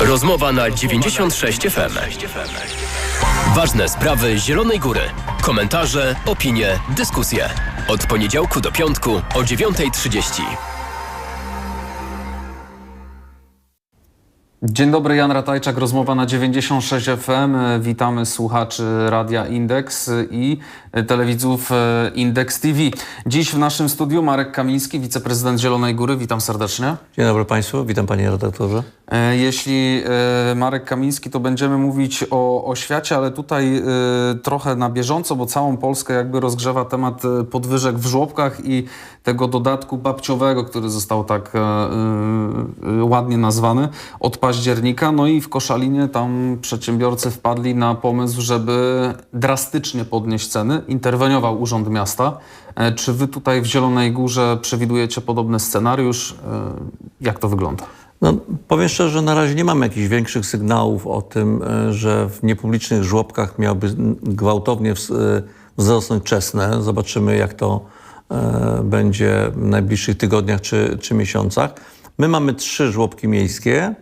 Rozmowa na 96 FM. Ważne sprawy Zielonej Góry. Komentarze, opinie, dyskusje. Od poniedziałku do piątku o 9.30. Dzień dobry, Jan Ratajczak, rozmowa na 96 FM. Witamy słuchaczy Radia Indeks i telewidzów e, Indeks TV. Dziś w naszym studiu Marek Kamiński, wiceprezydent Zielonej Góry. Witam serdecznie. Dzień dobry Państwu, witam Panie redaktorze. E, Jeśli e, Marek Kamiński, to będziemy mówić o oświacie, ale tutaj trochę na bieżąco, bo całą Polskę jakby rozgrzewa temat podwyżek w żłobkach i tego dodatku babciowego, który został tak ładnie nazwany od października. No i w Koszalinie tam przedsiębiorcy wpadli na pomysł, żeby drastycznie podnieść ceny. Interweniował Urząd Miasta. E, Czy wy tutaj w Zielonej Górze przewidujecie podobny scenariusz? E, Jak to wygląda? No, powiem szczerze, że na razie nie mamy jakichś większych sygnałów o tym, e, że w niepublicznych żłobkach miałby gwałtownie wzrosnąć czesne. Zobaczymy, jak to będzie w najbliższych tygodniach czy, czy miesiącach. My mamy trzy żłobki miejskie,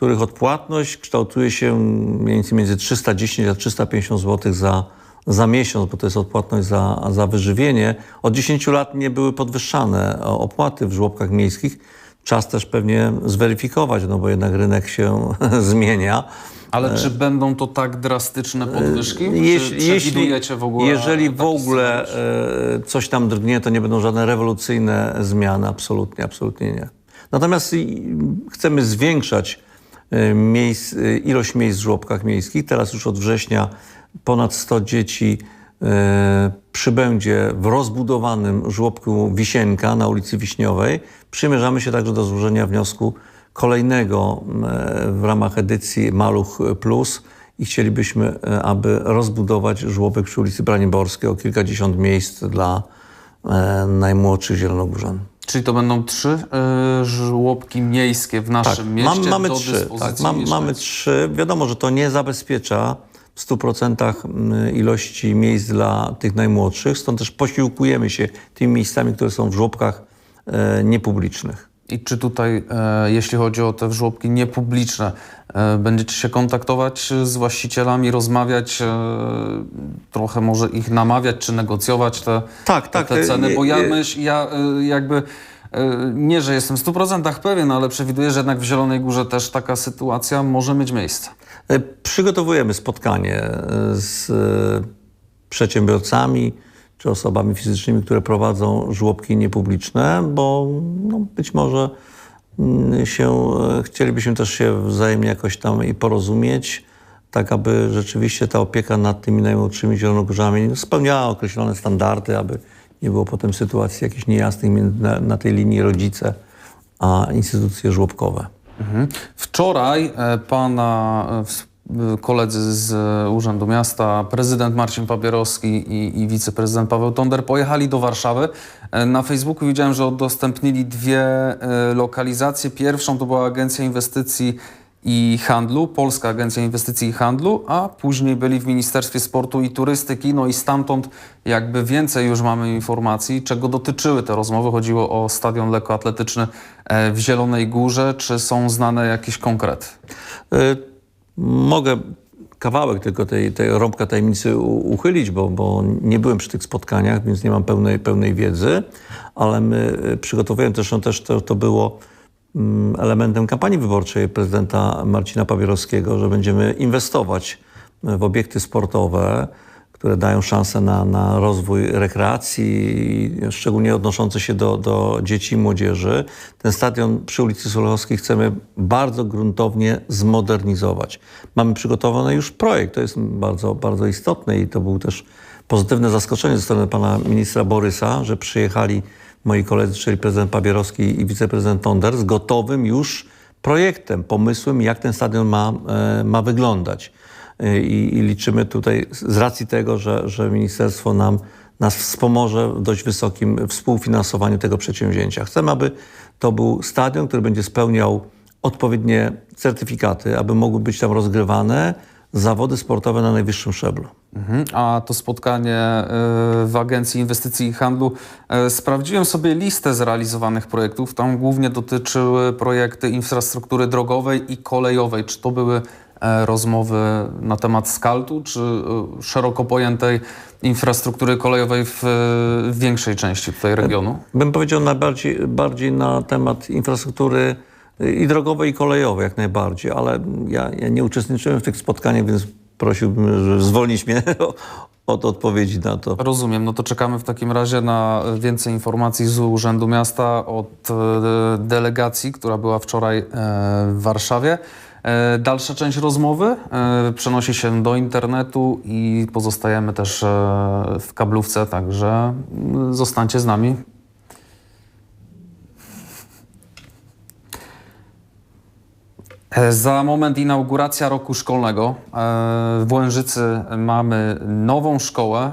których odpłatność kształtuje się mniej więcej między 310 a 350 zł za, za miesiąc, bo to jest odpłatność za, za wyżywienie. Od 10 lat nie były podwyższane o- opłaty w żłobkach miejskich. Czas też pewnie zweryfikować, no bo jednak rynek się zmienia. Ale czy będą to tak drastyczne podwyżki? E, Jeśli, czy przewidujecie w ogóle? jeżeli w ogóle scenariusz? e, coś tam drgnie, to nie będą żadne rewolucyjne zmiany, absolutnie, absolutnie nie. Natomiast chcemy zwiększać e, miejsc, e, ilość miejsc w żłobkach miejskich. Teraz już od września ponad 100 dzieci e, przybędzie w rozbudowanym żłobku Wisienka na ulicy Wiśniowej. Przymierzamy się także do złożenia wniosku kolejnego e, w ramach edycji Maluch Plus i chcielibyśmy, e, aby rozbudować żłobek przy ulicy Braniborskiej o kilkadziesiąt miejsc dla e, najmłodszych zielonogórzan. Czyli to będą trzy y, żłobki miejskie w naszym mieście mam, mamy do trzy. Tak, mam, mamy trzy. Wiadomo, że to nie zabezpiecza w 100% mm, ilości miejsc dla tych najmłodszych, stąd też posiłkujemy się tymi miejscami, które są w żłobkach e, niepublicznych. I czy tutaj, e, jeśli chodzi o te żłobki niepubliczne, e, będziecie się kontaktować z właścicielami, rozmawiać, e, trochę może ich namawiać, czy negocjować te, Tak, tak, te ceny? Bo ja myśl, ja jakby nie, że jestem w 100% pewien, ale przewiduję, że jednak w Zielonej Górze też taka sytuacja może mieć miejsce. Przygotowujemy spotkanie z przedsiębiorcami czy osobami fizycznymi, które prowadzą żłobki niepubliczne, bo no, być może mm, się, e, chcielibyśmy też się wzajemnie jakoś tam i porozumieć, tak aby rzeczywiście ta opieka nad tymi najmłodszymi zielonogórzami spełniała określone standardy, aby nie było potem sytuacji jakichś niejasnych między, na, na tej linii rodzice a instytucje żłobkowe. Mhm. Wczoraj e, pana e, koledzy z Urzędu Miasta, prezydent Marcin Papierowski i, i wiceprezydent Paweł Tonder pojechali do Warszawy. E, Na Facebooku widziałem, że udostępnili dwie e, lokalizacje. Pierwszą to była Agencja Inwestycji i Handlu, Polska Agencja Inwestycji i Handlu, a później byli w Ministerstwie Sportu i Turystyki. No i stamtąd jakby więcej już mamy informacji, czego dotyczyły te rozmowy. Chodziło o stadion lekkoatletyczny e, w Zielonej Górze. Czy są znane jakieś konkrety? Y, Mogę kawałek tylko tej, tej rąbka tajemnicy uchylić, bo, bo nie byłem przy tych spotkaniach, więc nie mam pełnej, pełnej wiedzy, ale my y, przygotowujemy też, no też to, to było mm, elementem kampanii wyborczej prezydenta Marcina Pawierowskiego, że będziemy inwestować w obiekty sportowe, które dają szansę na, na rozwój rekreacji, szczególnie odnoszące się do, do dzieci i młodzieży. Ten stadion przy ulicy Sulechowskiej chcemy bardzo gruntownie zmodernizować. Mamy przygotowany już projekt, to jest bardzo, bardzo istotne i to był też pozytywne zaskoczenie ze strony pana ministra Borysa, że przyjechali moi koledzy, czyli prezydent Pabierowski i wiceprezydent Tonder z gotowym już projektem, pomysłem, jak ten stadion ma, e, ma wyglądać i, i liczymy tutaj z racji tego, że, że ministerstwo nam, nas wspomoże w dość wysokim współfinansowaniu tego przedsięwzięcia. Chcemy, aby to był stadion, który będzie spełniał odpowiednie certyfikaty, aby mogły być tam rozgrywane zawody sportowe na najwyższym szczeblu. Mhm. A to spotkanie e, w Agencji Inwestycji i Handlu. e, Sprawdziłem sobie listę zrealizowanych projektów. Tam głównie dotyczyły projekty infrastruktury drogowej i kolejowej. Czy to były rozmowy na temat skaltu, czy e, szeroko pojętej infrastruktury kolejowej w, w większej części tutaj regionu? Bym powiedział najbardziej bardziej na temat infrastruktury i drogowej, i kolejowej jak najbardziej, ale ja, ja nie uczestniczyłem w tych spotkaniach, więc prosiłbym, żeby zwolnić mnie od odpowiedzi na to. Rozumiem, no to czekamy w takim razie na więcej informacji z Urzędu Miasta od e, delegacji, która była wczoraj e, w Warszawie. E, Dalsza część rozmowy e, przenosi się do internetu i pozostajemy też e, w kablówce, także mm, zostańcie z nami. Za moment inauguracja roku szkolnego. W Łężycy mamy nową szkołę,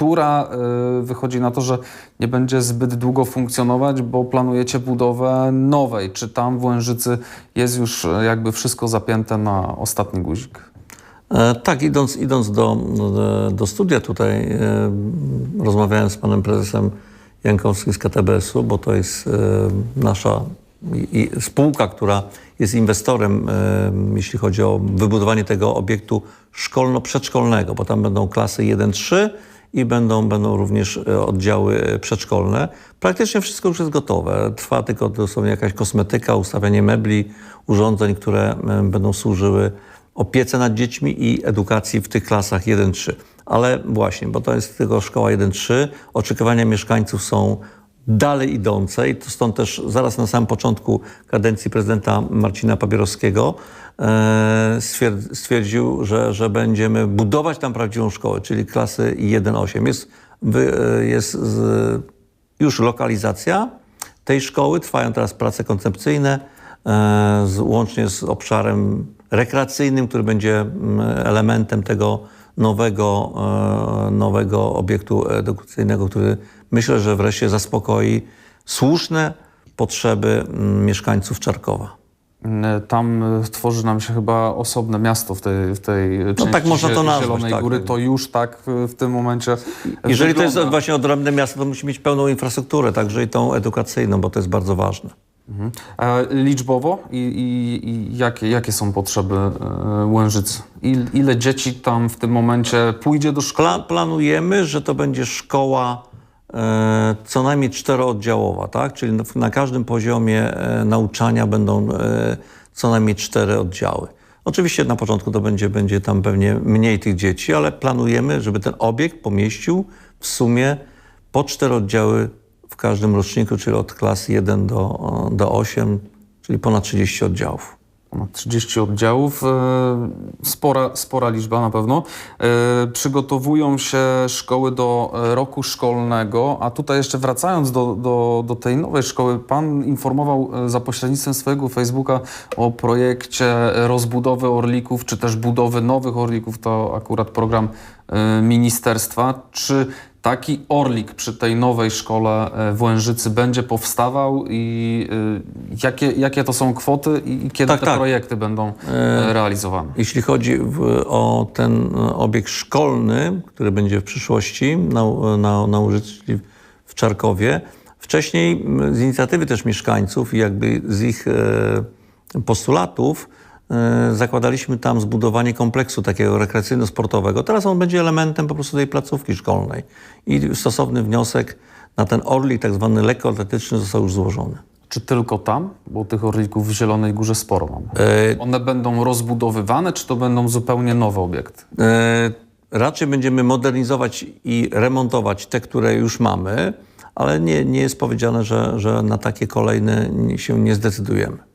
która e, wychodzi na to, że nie będzie zbyt długo funkcjonować, bo planujecie budowę nowej. Czy tam w Łężycy jest już e, jakby wszystko zapięte na ostatni guzik? E, tak, idąc, idąc do, do, studia tutaj, e, rozmawiałem z panem prezesem Jankowskim z KTBS-u, bo to jest e, nasza spółka, która jest inwestorem, jeśli chodzi o wybudowanie tego obiektu szkolno-przedszkolnego, bo tam będą klasy 1-3 i będą, będą również e, oddziały e, przedszkolne. Praktycznie wszystko już jest gotowe. Trwa tylko dosłownie jakaś kosmetyka, ustawianie mebli, urządzeń, które e, będą służyły opiece nad dziećmi i edukacji w tych klasach 1-3. Ale właśnie, bo to jest tylko szkoła 1-3, oczekiwania mieszkańców są dalej idące i to stąd też zaraz na samym początku kadencji prezydenta Marcina Papierowskiego e, stwierd- stwierdził, że, że będziemy budować tam prawdziwą szkołę, czyli klasy 1-8. Jest, e, jest już lokalizacja tej szkoły, trwają teraz prace koncepcyjne, e, łącznie z obszarem rekreacyjnym, który będzie elementem tego nowego, nowego obiektu edukacyjnego, który myślę, że wreszcie zaspokoi słuszne potrzeby mm, mieszkańców Czarkowa. E, Tam e, tworzy nam się chyba osobne miasto w tej, w tej części tak można to nazwać, Zielonej tak. Góry. To już tak e, w tym momencie Jeżeli to jest wygląda. właśnie odrębne miasto, to musi mieć pełną infrastrukturę, także i tą edukacyjną, bo to jest bardzo ważne. E, Liczbowo i, i, i jakie, jakie są potrzeby e, Łężycy? Il, ile dzieci tam w tym momencie pójdzie do szkoły? Pla planujemy, że to będzie szkoła co najmniej czterooddziałowa, tak? Czyli na, na każdym poziomie e, nauczania będą e, co najmniej cztery oddziały. Oczywiście na początku to będzie, będzie tam pewnie mniej tych dzieci, ale planujemy, żeby ten obiekt pomieścił w sumie po cztery oddziały w każdym roczniku, czyli od klas 1 do, do 8, czyli ponad 30 oddziałów. Ponad 30 oddziałów, e, spora, spora liczba na pewno. E, Przygotowują się szkoły do e, roku szkolnego, a tutaj jeszcze wracając do, do, do tej nowej szkoły, pan informował za pośrednictwem swojego Facebooka o projekcie rozbudowy Orlików, czy też budowy nowych Orlików, to akurat program ministerstwa. Czy taki Orlik przy tej nowej szkole e, w Łężycy będzie powstawał i e, jakie, jakie to są kwoty i kiedy Tak, te tak. projekty będą e, realizowane? Jeśli chodzi w, o ten obiekt szkolny, który będzie w przyszłości na, na, na czyli w Czarkowie, wcześniej z inicjatywy też mieszkańców i jakby z ich postulatów zakładaliśmy tam zbudowanie kompleksu takiego rekreacyjno-sportowego. Teraz on będzie elementem po prostu tej placówki szkolnej i stosowny wniosek na ten orlik tak zwany lekkoatletyczny został już złożony. Czy tylko tam? Bo tych orlików w Zielonej Górze sporo mamy. E, One będą rozbudowywane, czy to będą zupełnie nowe obiekty? E, Raczej będziemy modernizować i remontować te, które już mamy, ale nie, nie jest powiedziane, że, że na takie kolejne się nie zdecydujemy.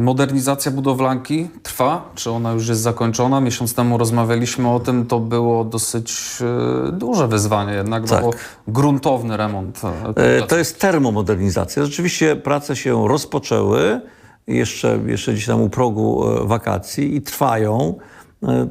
Modernizacja budowlanki trwa, czy ona już jest zakończona? Miesiąc temu rozmawialiśmy o tym, to było dosyć e, duże wyzwanie jednak, Tak. bo gruntowny remont. e, E. To jest termomodernizacja. Rzeczywiście prace się rozpoczęły, jeszcze, jeszcze gdzieś tam u progu wakacji i trwają.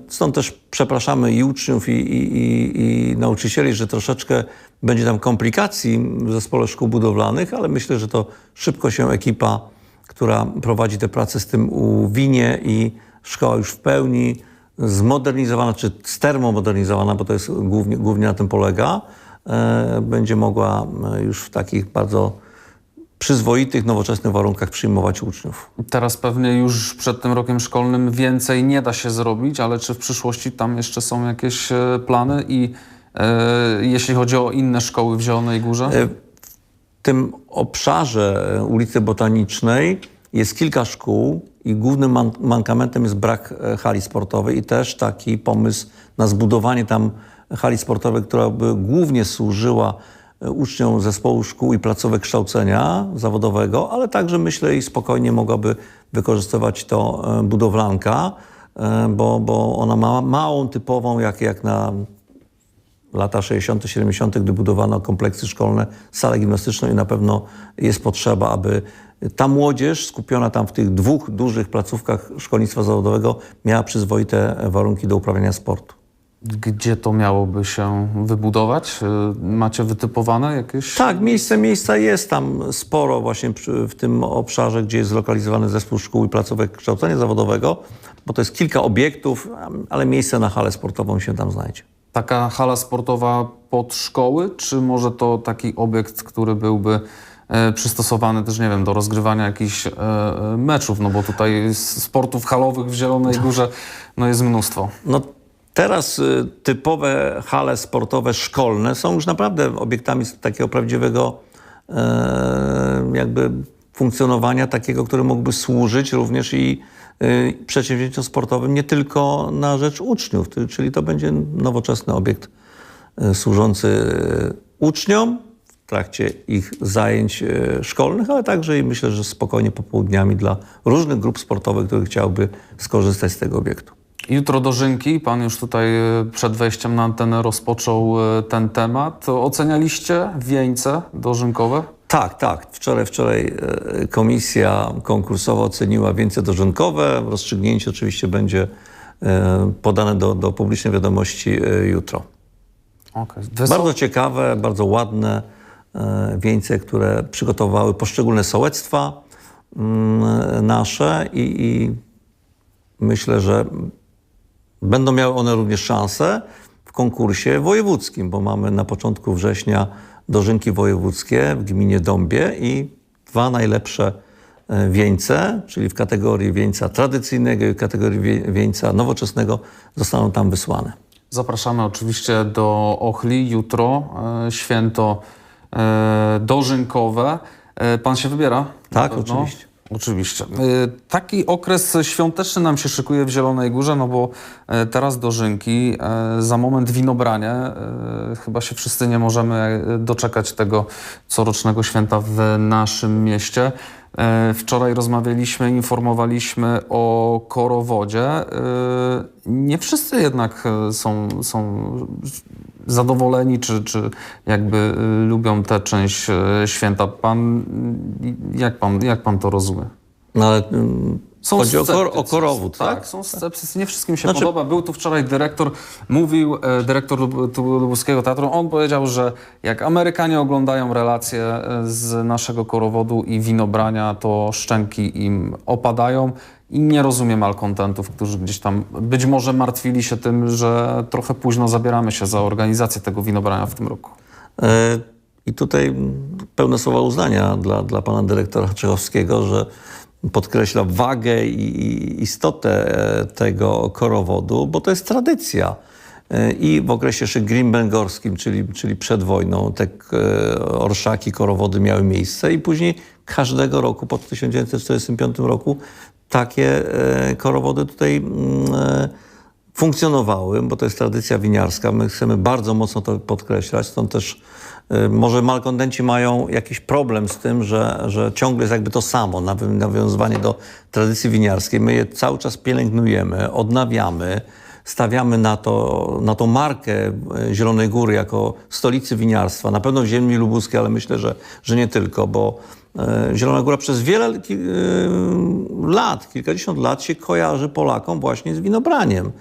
Stąd też przepraszamy i uczniów, i, i, i, i nauczycieli, że troszeczkę będzie tam komplikacji w zespole szkół budowlanych, ale myślę, że to szybko się ekipa, która prowadzi te prace z tym uwinie i szkoła już w pełni zmodernizowana, czy stermomodernizowana, bo to jest głównie, głównie na tym polega, e, będzie mogła e, już w takich bardzo przyzwoitych, nowoczesnych warunkach przyjmować uczniów. Teraz pewnie już przed tym rokiem szkolnym więcej nie da się zrobić, ale czy w przyszłości tam jeszcze są jakieś e, plany i e, jeśli chodzi o inne szkoły w Zielonej Górze? E, tym obszarze e, ulicy Botanicznej jest kilka szkół i głównym man mankamentem jest brak e, hali sportowej i też taki pomysł na zbudowanie tam hali sportowej, która by głównie służyła e, uczniom zespołu szkół i placówek kształcenia zawodowego, ale także myślę i spokojnie mogłaby wykorzystywać to budowlanka, bo, bo ona ma małą typową, jak, jak na lata 60., 70., gdy budowano kompleksy szkolne, salę gimnastyczną i na pewno jest potrzeba, aby ta młodzież skupiona tam w tych dwóch dużych placówkach szkolnictwa zawodowego miała przyzwoite warunki do uprawiania sportu. Gdzie to miałoby się wybudować? E, Macie wytypowane jakieś? Tak, miejsce, miejsca jest tam sporo właśnie w tym obszarze, gdzie jest zlokalizowany zespół szkół i placówek kształcenia zawodowego, bo to jest kilka obiektów, ale miejsce na halę sportową się tam znajdzie. Taka hala sportowa pod szkoły, czy może to taki obiekt, który byłby e, przystosowany też, nie wiem, do rozgrywania jakichś e, meczów, no bo tutaj sportów halowych w Zielonej Górze no jest mnóstwo. No teraz y, typowe hale sportowe szkolne są już naprawdę obiektami takiego prawdziwego e, jakby funkcjonowania takiego, który mógłby służyć również i y, przedsięwzięciom sportowym nie tylko na rzecz uczniów, czyli to będzie nowoczesny obiekt y, służący y, uczniom w trakcie ich zajęć szkolnych, ale także i myślę, że spokojnie popołudniami dla różnych grup sportowych, które chciałyby skorzystać z tego obiektu. Jutro dożynki, pan już tutaj przed wejściem na antenę rozpoczął ten temat. Ocenialiście wieńce dożynkowe? Tak, tak. Wczoraj, wczoraj e, komisja konkursowa oceniła wieńce dożynkowe. Rozstrzygnięcie oczywiście będzie e, podane do, do publicznej wiadomości e, jutro. Okay. Bardzo ciekawe, bardzo ładne wieńce, które przygotowały poszczególne sołectwa mm, nasze i, i myślę, że będą miały one również szansę w konkursie wojewódzkim, bo mamy na początku września dożynki wojewódzkie w gminie Dąbie i dwa najlepsze e, wieńce, czyli w kategorii wieńca tradycyjnego i w kategorii wie- wieńca nowoczesnego zostaną tam wysłane. Zapraszamy oczywiście do Ochli jutro, e, święto e, dożynkowe. Pan się wybiera? Tak, oczywiście. Oczywiście. E, Taki okres świąteczny nam się szykuje w Zielonej Górze, no bo e, teraz dożynki, e, za moment winobranie. E, Chyba się wszyscy nie możemy doczekać tego corocznego święta w naszym mieście. Wczoraj rozmawialiśmy, informowaliśmy o korowodzie. Nie wszyscy jednak są, są zadowoleni, czy, czy jakby e, lubią tę część e, święta. Pan, jak pan, jak pan to rozumie? No ale mm, chodzi o, kor, o sceptycy. korowód, tak? Tak, są sceptycy. Nie wszystkim się Znaczy- podoba. Był tu wczoraj dyrektor, mówił, e, dyrektor Lubuskiego Teatru, on powiedział, że jak Amerykanie oglądają relacje e, z naszego korowodu i winobrania, to szczęki im opadają i nie rozumie malkontentów, którzy gdzieś tam być może martwili się tym, że trochę późno zabieramy się za organizację tego winobrania w tym roku. E, I tutaj pełne słowa uznania dla, dla pana dyrektora Czechowskiego, że podkreśla wagę i istotę e, tego korowodu, bo to jest tradycja. E, I w okresie jeszcze grimbengorskim, czyli, czyli przed wojną, te e, orszaki, korowody miały miejsce i później każdego roku, po 1945 roku, takie korowody tutaj mm, funkcjonowały, bo to jest tradycja winiarska. My chcemy bardzo mocno to podkreślać, stąd też może malkontenci mają jakiś problem z tym, że, że ciągle jest jakby to samo, nawiązywanie do tradycji winiarskiej. My je cały czas pielęgnujemy, odnawiamy, stawiamy na, to, na tą markę y, Zielonej Góry jako stolicy winiarstwa, na pewno w ziemi lubuskiej, ale myślę, że, że nie tylko, bo e, Zielona Góra przez wiele y, lat, kilkadziesiąt lat się kojarzy Polakom właśnie z winobraniem.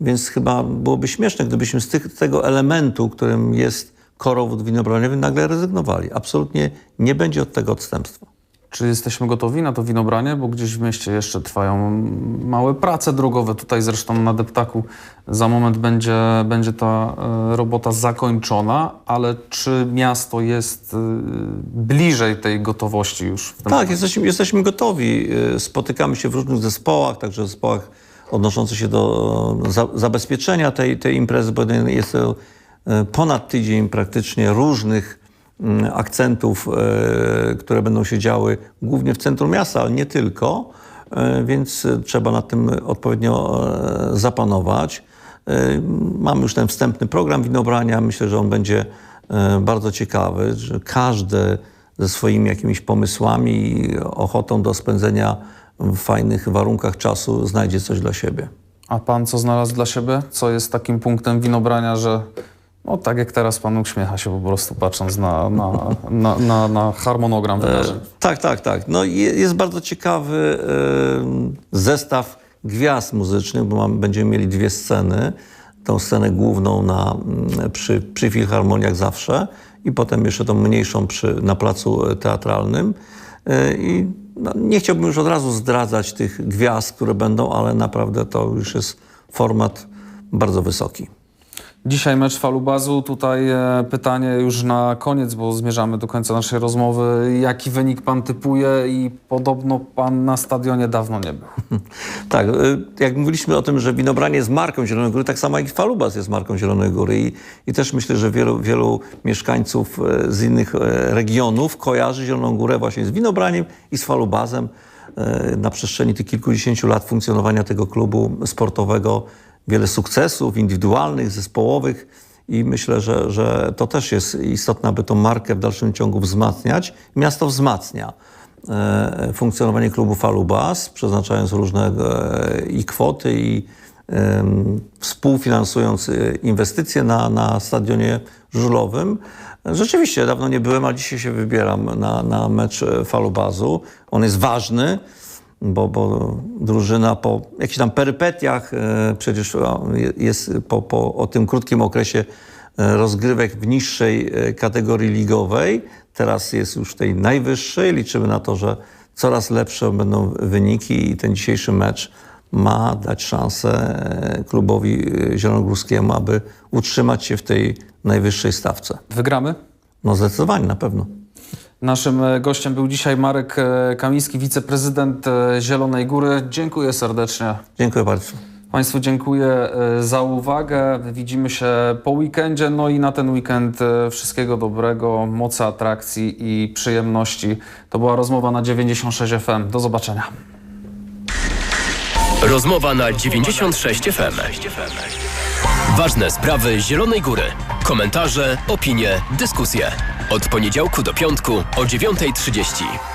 Więc chyba byłoby śmieszne, gdybyśmy z tych, tego elementu, którym jest korowód winobraniowy, nagle rezygnowali. Absolutnie nie będzie od tego odstępstwa. Czy jesteśmy gotowi na to winobranie? Bo gdzieś w mieście jeszcze trwają małe prace drogowe. Tutaj zresztą na deptaku za moment będzie, będzie ta e, robota zakończona, ale czy miasto jest e, bliżej tej gotowości już w tym Tak, momencie? jesteśmy, jesteśmy gotowi. Y, Spotykamy się w różnych zespołach, także zespołach odnoszących się do za, zabezpieczenia tej, tej imprezy, bo jest to ponad tydzień praktycznie różnych mm, akcentów, y, które będą się działy głównie w centrum miasta, ale nie tylko, y, więc trzeba nad tym odpowiednio zapanować. Mamy już ten wstępny program winobrania. Myślę, że on będzie bardzo ciekawy, że każdy ze swoimi jakimiś pomysłami i ochotą do spędzenia w fajnych warunkach czasu znajdzie coś dla siebie. A pan co znalazł dla siebie? Co jest takim punktem winobrania, że no tak jak teraz pan uśmiecha się po prostu patrząc na, na, na, na, na harmonogram wydarzeń. Tak, tak, tak. No jest bardzo ciekawy e, zestaw gwiazd muzycznych, bo mam, będziemy mieli dwie sceny. Tą scenę główną na, mm, przy, przy Filharmoniach zawsze i potem jeszcze tą mniejszą przy, na placu e, teatralnym. E, I no, nie chciałbym już od razu zdradzać tych gwiazd, które będą, ale naprawdę to już jest format bardzo wysoki. Dzisiaj mecz Falubazu. Tutaj e, pytanie już na koniec, bo zmierzamy do końca naszej rozmowy. Jaki wynik pan typuje i podobno pan na stadionie dawno nie był. Tak, y, jak mówiliśmy o tym, że winobranie jest marką Zielonej Góry, tak samo jak i Falubas jest marką Zielonej Góry i, i też myślę, że wielu, wielu mieszkańców e, z innych e, regionów kojarzy Zieloną Górę właśnie z winobraniem i z Falubazem. E, Na przestrzeni tych kilkudziesięciu lat funkcjonowania tego klubu sportowego wiele sukcesów indywidualnych, zespołowych i myślę, że, że to też jest istotne, aby tą markę w dalszym ciągu wzmacniać. Miasto wzmacnia e, funkcjonowanie klubu Falubas, przeznaczając różne e, i kwoty, i współfinansując e, inwestycje na, na stadionie żużlowym. Rzeczywiście, dawno nie byłem, a dzisiaj się wybieram na, na mecz Falubazu. On jest ważny, bo, bo drużyna po jakichś tam perypetiach, e, przecież jest po, po o tym krótkim okresie e, rozgrywek w niższej e, kategorii ligowej, teraz jest już w tej najwyższej. Liczymy na to, że coraz lepsze będą wyniki i ten dzisiejszy mecz ma dać szansę klubowi zielonogórskiemu, aby utrzymać się w tej najwyższej stawce. Wygramy? No zdecydowanie, na pewno. Naszym e, gościem był dzisiaj Marek e, Kamiński, wiceprezydent e, Zielonej Góry. Dziękuję serdecznie. Dziękuję bardzo. Państwu dziękuję za uwagę. Widzimy się po weekendzie. No i na ten weekend wszystkiego dobrego, mocy atrakcji i przyjemności. To była rozmowa na 96 FM. Do zobaczenia. Rozmowa na 96 FM. Ważne sprawy Zielonej Góry. Komentarze, opinie, dyskusje. Od poniedziałku do piątku o 9.30.